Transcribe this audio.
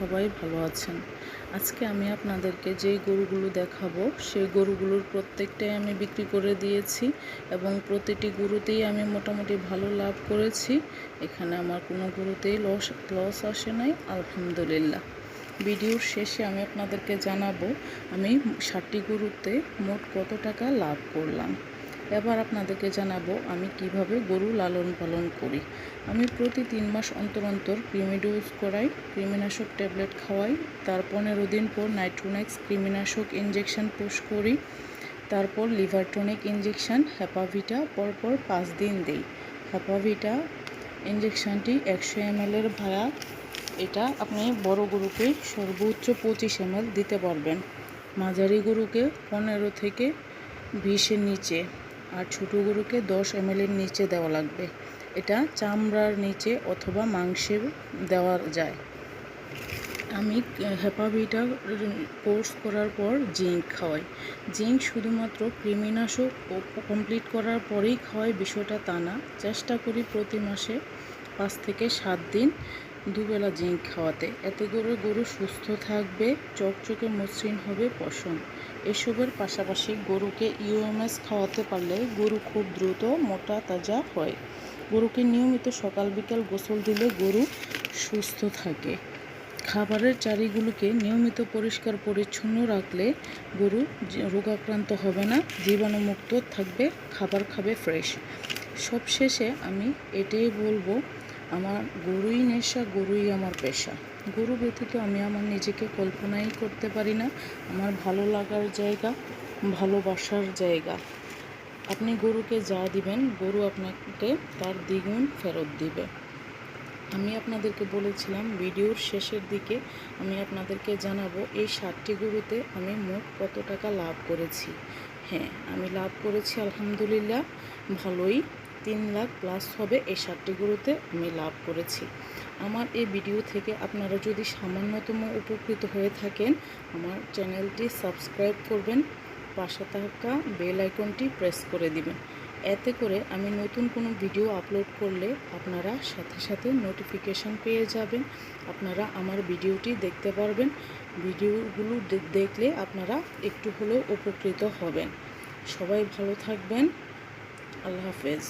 সবাই ভালো আছেন। আজকে আমি আপনাদেরকে যেই গরুগুলো দেখাবো, সেই গরুগুলোর প্রত্যেকটাই আমি বিক্রি করে দিয়েছি এবং প্রতিটি গরুতেই আমি মোটামুটি ভালো লাভ করেছি। এখানে আমার কোনো গরুতেই লস লস আসে নাই, আলহামদুলিল্লাহ। ভিডিওর শেষে আমি আপনাদেরকে জানাব, আমি ষাটটি গরুতে মোট কত টাকা লাভ করলাম। এবার আপনাদেরকে জানাব আমি কীভাবে গরু লালন পালন করি। আমি প্রতি তিন মাস অন্তর অন্তর কৃমি ডোজ করাই, কৃমিনাশক ট্যাবলেট খাওয়াই, তার পনেরো দিন পর নাইট্রোনেক্স কৃমিনাশক ইঞ্জেকশন পুশ করি, তারপর লিভার ইঞ্জেকশান হ্যাপাভিটা পরপর পাঁচ দিন দেই। হ্যাপাভিটা ইঞ্জেকশানটি একশো এমএলের ভাড়া, এটা আপনি বড় গরুকে সর্বোচ্চ পঁচিশ এমএল দিতে পারবেন। মাঝারি গরুকে পনেরো থেকে বিশের নিচে। আর ছোটো গরুকে দশ এমএলের নিচে দেওয়া লাগবে। এটা চামড়ার নিচে অথবা মাংসে দেওয়া যায়। আমি হ্যাপাভিটা কোর্স করার পর জিঙ্ক খাওয়াই। জিঙ্ক শুধুমাত্র কৃমিনাশক কমপ্লিট করার পরেই খাওয়াই বিষয়টা তা না। চেষ্টা করি প্রতি মাসে পাঁচ থেকে সাত দিন দুবেলা জিঙ্ক খাওয়াতে। এতে করে গরু সুস্থ থাকবে, চকচকে মসৃণ হবে পশম। এসবের পাশাপাশি গরুকে ইউএমএস খাওয়াতে পারলে গরু খুব দ্রুত মোটা তাজা হয়। গরুকে নিয়মিত সকাল বিকাল গোসল দিলে গরু সুস্থ থাকে। খাবারের চারিগুলোকে নিয়মিত পরিষ্কার পরিচ্ছন্ন রাখলে গরু রোগাক্রান্ত হবে না, জীবাণুমুক্ত থাকবে, খাবার খাবে ফ্রেশ সবশেষে আমি এটাই বলব আমার গরুই নেশা, গরুই আমার পেশা। গরু ব্যতীত আমি আমার নিজেকে কল্পনাই করতে পারি না। আমার ভালো লাগার জায়গা, ভালোবাসার জায়গা। আপনি গরুকে যা দিবেন, গরু আপনাকে তার দ্বিগুণ ফেরত দিবে। আমি আপনাদেরকে বলেছিলাম, ভিডিওর শেষের দিকে আমি আপনাদেরকে জানাব, এই ষাটটি গরুতে আমি মোট কত টাকা লাভ করেছি? হ্যাঁ আমি লাভ করেছি, আলহামদুলিল্লাহ, ভালোই। তিন লাখ প্লাস হবে এই ষাটটি গরুতে আমি লাভ করেছি। আমার এই ভিডিও থেকে আপনারা যদি সামান্যতম উপকৃত হয়ে থাকেন, আমার চ্যানেলটি সাবস্ক্রাইব করবেন, পাশে থাকা বেল আইকনটি প্রেস করে দিবেন। এতে করে আমি নতুন কোনো ভিডিও আপলোড করলে আপনারা সাথে সাথে নোটিফিকেশান পেয়ে যাবেন, আপনারা আমার ভিডিওটি দেখতে পারবেন ভিডিওগুলো দেখলে আপনারা একটু হলেও উপকৃত হবেন। সবাই ভালো থাকবেন। আল্লাহ হাফেজ